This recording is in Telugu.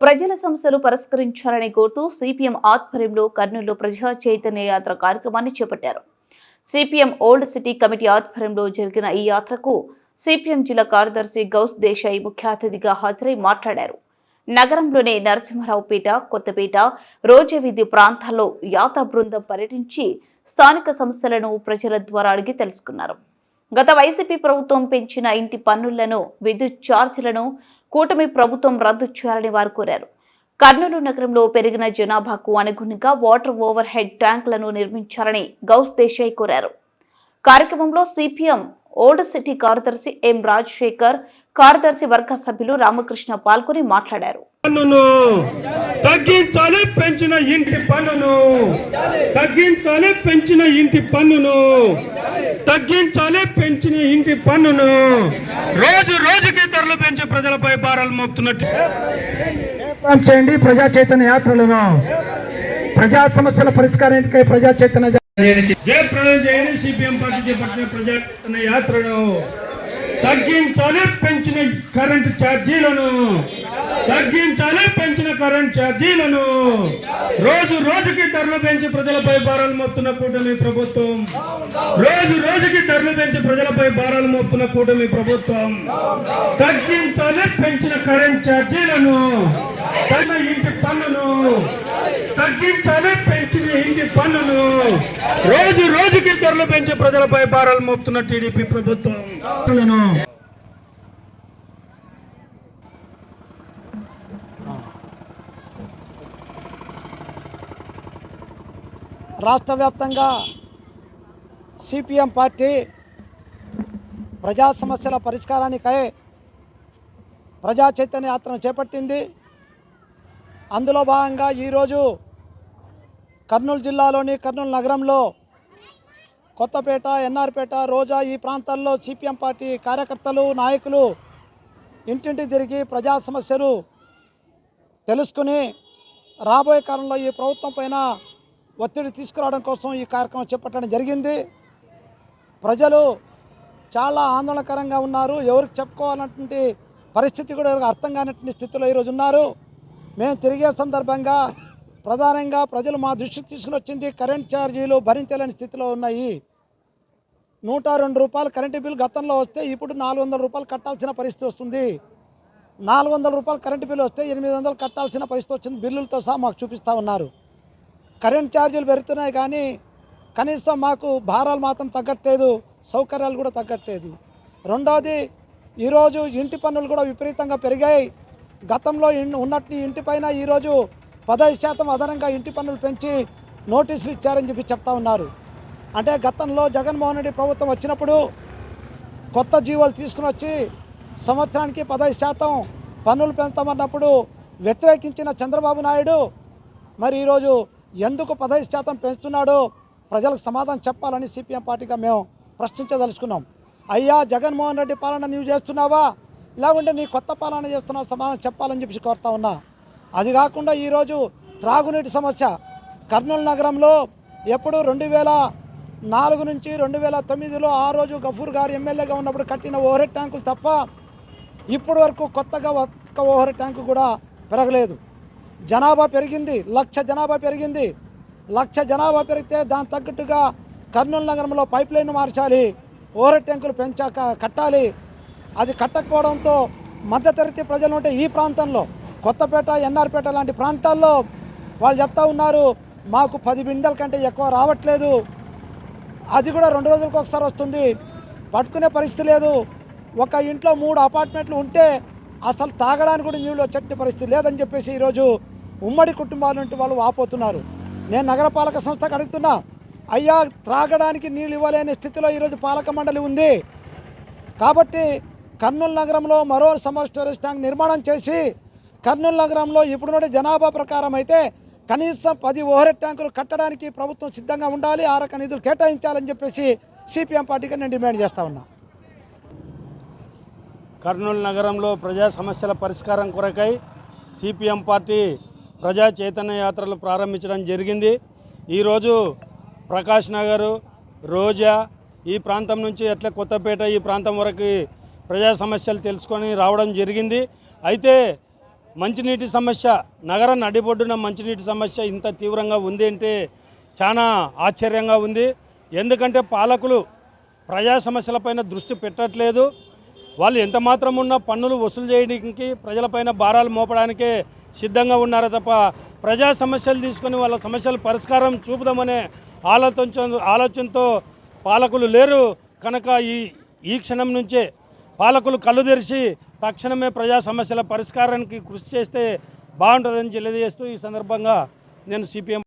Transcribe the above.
ప్రజల సమస్యలు పరిష్కరించాలని కోరుతూ సిపిఎం ఆధ్వర్యంలో కర్నూలు ప్రజా చైతన్య యాత్ర కార్యక్రమాన్ని చేపట్టారు. సిపిఎం ఓల్డ్ సిటీ కమిటీ ఆధ్వర్యంలో జరిగిన ఈ యాత్రకు సిపిఎం జిల్లా కార్యదర్శి గౌస్ దేశాయి ముఖ్య అతిథిగా హాజరై మాట్లాడారు. నగరంలోని నరసింహారావుపేట కొత్తపేట రోజవీధి ప్రాంతాల్లో యాత్ర బృందం పర్యటించి స్థానిక సమస్యలను ప్రజల ద్వారా అడిగి తెలుసుకున్నారు. గత వైసీపీ ప్రభుత్వం పెంచిన ఇంటి పన్నులను విద్యుత్ ఛార్జీలను కూటమి ప్రభుత్వం రద్దు చేయాలని వారు కోరారు. కర్నూలు నగరంలో పెరిగిన జనాభాకు అనుగుణంగా వాటర్ ఓవర్ హెడ్ ట్యాంకులను నిర్మించాలని గౌస్ దేశాయ్ కోరారు. కార్యక్రమంలో సిపిఎం ఓల్డ్ సిటీ కార్యదర్శి ఎం రాజశేఖర్ కార్యదర్శి వర్గ సభ్యులు రామకృష్ణ పాల్గొని మాట్లాడారు. పన్నును తగ్గించాలి పెంచిన ఇంటి పన్నును. తగ్గించాలి పెంచిన ఇంటి పన్నును. తగ్గించాలి పెంచిన ఇంటి పన్నును. రోజు రోజుకి ధరలు పెంచి ప్రజలపై భారాలు మోపుతున్నట్టు. చేయండి ప్రజా చైతన్య యాత్రలను. ప్రజా సమస్యల పరిష్కారానికై ప్రజా చైతన్య జా- జయప్రదం చేయండి సిపిఎం పార్టీ చేపట్టిన ప్రజా చైతన్య యాత్రను తగ్గించాలి పెంచిన కరెంటు ఛార్జీలను. తగ్గించాలి పెంచిన కరెంట్ ఛార్జీలను. రోజు రోజుకి ధరలు పెంచి ప్రజలపై భారాలు మోపుతున్న కూటమి ప్రభుత్వం. రోజు రోజుకి ధరలు పెంచి ప్రజలపై భారాలు మోపుతున్న కూటమి ప్రభుత్వం. తగ్గించాలి పెంచిన కరెంట్ ఛార్జీలను. తగిన ఇంటి పన్నును. తగ్గించాలి పెంచిన ఇంటి పన్నును. రోజు రోజుకి ధరలు పెంచి ప్రజలపై భారాలు మోపుతున్న టీడీపీ ప్రభుత్వం. రాష్ట్ర వ్యాప్తంగా సిపిఎం పార్టీ ప్రజా సమస్యల పరిష్కారానికై ప్రజా చైతన్య యాత్రను చేపట్టింది. అందులో భాగంగా ఈరోజు కర్నూలు జిల్లాలోని కర్నూలు నగరంలో కొత్తపేట ఎన్ఆర్పేట రోజా ఈ ప్రాంతాల్లో సిపిఎం పార్టీ కార్యకర్తలు నాయకులు ఇంటింటి తిరిగి ప్రజా సమస్యలు తెలుసుకుని రాబోయే కాలంలో ఈ ప్రభుత్వం పైన ఒత్తిడి తీసుకురావడం కోసం ఈ కార్యక్రమం చేపట్టడం జరిగింది. ప్రజలు చాలా ఆందోళనకరంగా ఉన్నారు. ఎవరికి చెప్పుకోవాలన్నటువంటి పరిస్థితి కూడా ఎవరికి అర్థం కానటువంటి స్థితిలో ఈరోజు ఉన్నారు. మేము తిరిగే సందర్భంగా ప్రధానంగా ప్రజలు మా దృష్టికి తీసుకుని వచ్చింది కరెంట్ ఛార్జీలు భరించలేని స్థితిలో ఉన్నాయి. నూట రెండు రూపాయలు కరెంటు బిల్ గతంలో వస్తే ఇప్పుడు నాలుగు వందల రూపాయలు కట్టాల్సిన పరిస్థితి వస్తుంది. నాలుగు వందల రూపాయలు కరెంటు బిల్ వస్తే ఎనిమిది వందలు కట్టాల్సిన పరిస్థితి వచ్చింది. బిల్లులతో సహా మాకు చూపిస్తూ ఉన్నారు. కరెంట్ ఛార్జీలు పెరుగుతున్నాయి కానీ కనీసం మాకు భారాలు మాత్రం తగ్గట్లేదు సౌకర్యాలు కూడా తగ్గట్లేదు. రెండవది ఈరోజు ఇంటి పన్నులు కూడా విపరీతంగా పెరిగాయి. గతంలో ఉన్నట్టు ఇంటి పైన ఈరోజు పదహైదు శాతం అదనంగా ఇంటి పన్నులు పెంచి నోటీసులు ఇచ్చారని చెప్పి చెప్తా ఉన్నారు. అంటే గతంలో జగన్మోహన్ రెడ్డి ప్రభుత్వం వచ్చినప్పుడు కొత్త జీవోలు తీసుకుని వచ్చి సంవత్సరానికి పదహైదు శాతం పన్నులు పెంచుతామన్నప్పుడు వ్యతిరేకించిన చంద్రబాబు నాయుడు మరి ఈరోజు ఎందుకు పదహైదు శాతం పెంచుతున్నాడో ప్రజలకు సమాధానం చెప్పాలని సిపిఎం పార్టీగా మేము ప్రశ్నించదలుచుకున్నాం. అయ్యా జగన్మోహన్ రెడ్డి పాలన నీవు చేస్తున్నావా? లేకుంటే నీ కొత్త పాలన చేస్తున్నావు? సమాధానం చెప్పాలని చెప్పి కోరుతా ఉన్నా. అది కాకుండా ఈరోజు త్రాగునీటి సమస్య. కర్నూలు నగరంలో ఎప్పుడు రెండు వేల నాలుగు నుంచి రెండు వేల తొమ్మిదిలో ఆ రోజు గఫూర్ గారు ఎమ్మెల్యేగా ఉన్నప్పుడు కట్టిన ఓవర్ ట్యాంకులు తప్ప ఇప్పటి వరకు కొత్తగా ఒక్క ఓవర్ ట్యాంకు కూడా పెరగలేదు. జనాభా పెరిగింది లక్ష జనాభా పెరిగింది. లక్ష జనాభా పెరిగితే దాని తగ్గట్టుగా కర్నూలు నగరంలో పైప్ లైన్ మార్చాలి ఓవర్ ట్యాంకులు పెంచాక కట్టాలి. అది కట్టకపోవడంతో మధ్యతరగతి ప్రజలు ఉంటే ఈ ప్రాంతంలో కొత్తపేట ఎన్ఆర్పేట లాంటి ప్రాంతాల్లో వాళ్ళు చెప్తా ఉన్నారు మాకు పది బిండల కంటే ఎక్కువ రావట్లేదు. అది కూడా రెండు రోజులకు ఒకసారి వస్తుంది. పట్టుకునే పరిస్థితి లేదు. ఒక ఇంట్లో మూడు అపార్ట్మెంట్లు ఉంటే అసలు తాగడానికి కూడా నీళ్ళు వచ్చే పరిస్థితి లేదని చెప్పేసి ఈరోజు ఉమ్మడి కుటుంబాల నుండి వాళ్ళు వాపోతున్నారు. నేను నగరపాలక సంస్థకు అడుగుతున్నా అయ్యా త్రాగడానికి నీళ్ళు ఇవ్వలేని స్థితిలో ఈరోజు పాలక మండలి ఉంది. కాబట్టి కర్నూలు నగరంలో మరో సమ్మర్ స్టోరేజ్ ట్యాంక్ నిర్మాణం చేసి కర్నూలు నగరంలో ఇప్పుడున్న జనాభా ప్రకారం అయితే కనీసం పది ఓవర్ ట్యాంకులు కట్టడానికి ప్రభుత్వం సిద్ధంగా ఉండాలి ఆ రక నిధులు కేటాయించాలని చెప్పేసి సిపిఎం పార్టీగా నేను డిమాండ్ చేస్తా ఉన్నా. కర్నూలు నగరంలో ప్రజా సమస్యల పరిష్కారం కొరకై సిపిఎం పార్టీ ప్రజా చైతన్య యాత్రలు ప్రారంభించడం జరిగింది. ఈరోజు ప్రకాష్ నగర్ రోజా ఈ ప్రాంతం నుంచి ఎట్లా కొత్తపేట ఈ ప్రాంతం వరకు ప్రజా సమస్యలు తెలుసుకొని రావడం జరిగింది. అయితే మంచినీటి సమస్య నగర నడిబొడ్డున మంచినీటి సమస్య ఇంత తీవ్రంగా ఉంది అంటే చాలా ఆశ్చర్యంగా ఉంది. ఎందుకంటే పాలకులు ప్రజా సమస్యలపైన దృష్టి పెట్టట్లేదు. వాళ్ళు ఎంత మాత్రం ఉన్నా పన్నులు వసూలు చేయడానికి ప్రజలపైన భారాలు మోపడానికే సిద్ధంగా ఉన్నారే తప్ప ప్రజా సమస్యలు తీసుకొని వాళ్ళ సమస్యల పరిష్కారం చూపుదామనే ఆలోచన ఆలోచనతో పాలకులు లేరు. కనుక ఈ ఈ క్షణం నుంచే పాలకులు కళ్ళు తెరిచి తక్షణమే ప్రజా సమస్యల పరిష్కారానికి కృషి చేస్తే బాగుంటుందని తెలియజేస్తూ ఈ సందర్భంగా నేను సిపిఎం